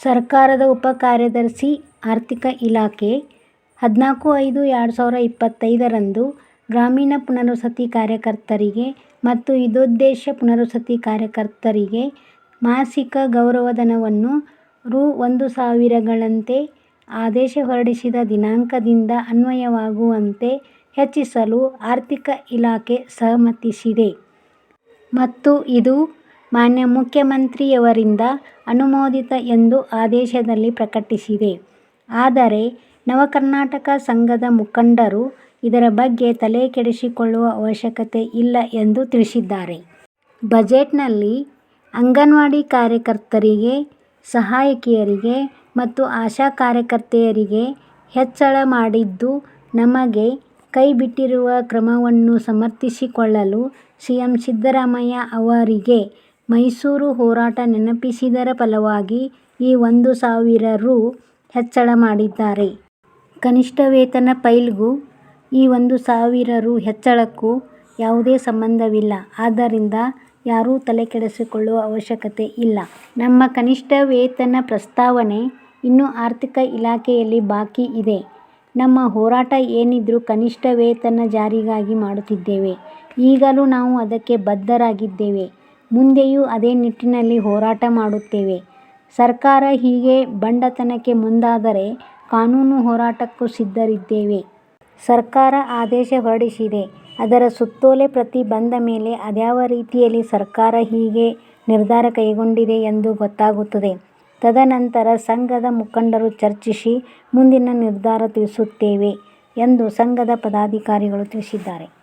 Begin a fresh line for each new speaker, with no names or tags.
ಸರ್ಕಾರದ ಉಪಕಾರ್ಯದರ್ಶಿ ಆರ್ಥಿಕ ಇಲಾಖೆ ಹದಿನಾಲ್ಕು ಐದು ಎರಡು ಸಾವಿರ ಇಪ್ಪತ್ತೈದರಂದು ಗ್ರಾಮೀಣ ಪುನರ್ವಸತಿ ಕಾರ್ಯಕರ್ತರಿಗೆ ಮತ್ತು ಇದೋದ್ದೇಶ ಪುನರ್ವಸತಿ ಕಾರ್ಯಕರ್ತರಿಗೆ ಮಾಸಿಕ ಗೌರವಧನವನ್ನು ರೂ. ಒಂದು ಸಾವಿರಗಳಂತೆ ಆದೇಶ ಹೊರಡಿಸಿದ ದಿನಾಂಕದಿಂದ ಅನ್ವಯವಾಗುವಂತೆ ಹೆಚ್ಚಿಸಲು ಆರ್ಥಿಕ ಇಲಾಖೆ ಸಹಮತಿಸಿದೆ ಮತ್ತು ಇದು ಮಾನ್ಯ ಮುಖ್ಯಮಂತ್ರಿಯವರಿಂದ ಅನುಮೋದಿತ ಎಂದು ಆದೇಶದಲ್ಲಿ ಪ್ರಕಟಿಸಿದೆ. ಆದರೆ ನವಕರ್ನಾಟಕ ಸಂಘದ ಮುಖಂಡರು ಇದರ ಬಗ್ಗೆ ತಲೆಕೆಡಿಸಿಕೊಳ್ಳುವ ಅವಶ್ಯಕತೆ ಇಲ್ಲ ಎಂದು ತಿಳಿಸಿದ್ದಾರೆ. ಬಜೆಟ್ನಲ್ಲಿ ಅಂಗನವಾಡಿ ಕಾರ್ಯಕರ್ತರಿಗೆ, ಸಹಾಯಕಿಯರಿಗೆ ಮತ್ತು ಆಶಾ ಕಾರ್ಯಕರ್ತೆಯರಿಗೆ ಹೆಚ್ಚಳ ಮಾಡಿದ್ದು ನಮಗೆ ಕೈಬಿಟ್ಟಿರುವ ಕ್ರಮವನ್ನು ಸಮರ್ಥಿಸಿಕೊಳ್ಳಲು ಸಿಎಂ ಸಿದ್ದರಾಮಯ್ಯ ಅವರಿಗೆ ಮೈಸೂರು ಹೋರಾಟ ನೆನಪಿಸಿದರ ಫಲವಾಗಿ ಈ ಒಂದು ಸಾವಿರ ರೂ. ಹೆಚ್ಚಳ ಮಾಡಿದ್ದಾರೆ. ಕನಿಷ್ಠ ವೇತನ ಫೈಲ್ಗೂ ಈ ಒಂದು ಸಾವಿರ ರೂ. ಹೆಚ್ಚಳಕ್ಕೂ ಯಾವುದೇ ಸಂಬಂಧವಿಲ್ಲ. ಆದ್ದರಿಂದ ಯಾರೂ ತಲೆಕೆಡಿಸಿಕೊಳ್ಳುವ ಅವಶ್ಯಕತೆ ಇಲ್ಲ. ನಮ್ಮ ಕನಿಷ್ಠ ವೇತನ ಪ್ರಸ್ತಾವನೆ ಇನ್ನೂ ಆರ್ಥಿಕ ಇಲಾಖೆಯಲ್ಲಿ ಬಾಕಿ ಇದೆ. ನಮ್ಮ ಹೋರಾಟ ಏನಿದ್ರೂ ಕನಿಷ್ಠ ವೇತನ ಜಾರಿಗಾಗಿ ಮಾಡುತ್ತಿದ್ದೇವೆ. ಈಗಲೂ ನಾವು ಅದಕ್ಕೆ ಬದ್ಧರಾಗಿದ್ದೇವೆ. ಮುಂದೆಯೂ ಅದೇ ನಿಟ್ಟಿನಲ್ಲಿ ಹೋರಾಟ ಮಾಡುತ್ತೇವೆ. ಸರ್ಕಾರ ಹೀಗೆ ಬಂಡತನಕ್ಕೆ ಮುಂದಾದರೆ ಕಾನೂನು ಹೋರಾಟಕ್ಕೂ ಸಿದ್ಧರಿದ್ದೇವೆ. ಸರ್ಕಾರ ಆದೇಶ ಹೊರಡಿಸಿದೆ. ಅದರ ಸುತ್ತೋಲೆ ಪ್ರತಿ ಬಂದ ಮೇಲೆ ಅದ್ಯಾವ ರೀತಿಯಲ್ಲಿ ಸರ್ಕಾರ ಹೀಗೆ ನಿರ್ಧಾರ ಕೈಗೊಂಡಿದೆ ಎಂದು ಗೊತ್ತಾಗುತ್ತದೆ. ತದನಂತರ ಸಂಘದ ಮುಖಂಡರು ಚರ್ಚಿಸಿ ಮುಂದಿನ ನಿರ್ಧಾರ ತಿಳಿಸುತ್ತೇವೆ ಎಂದು ಸಂಘದ ಪದಾಧಿಕಾರಿಗಳು ತಿಳಿಸಿದ್ದಾರೆ.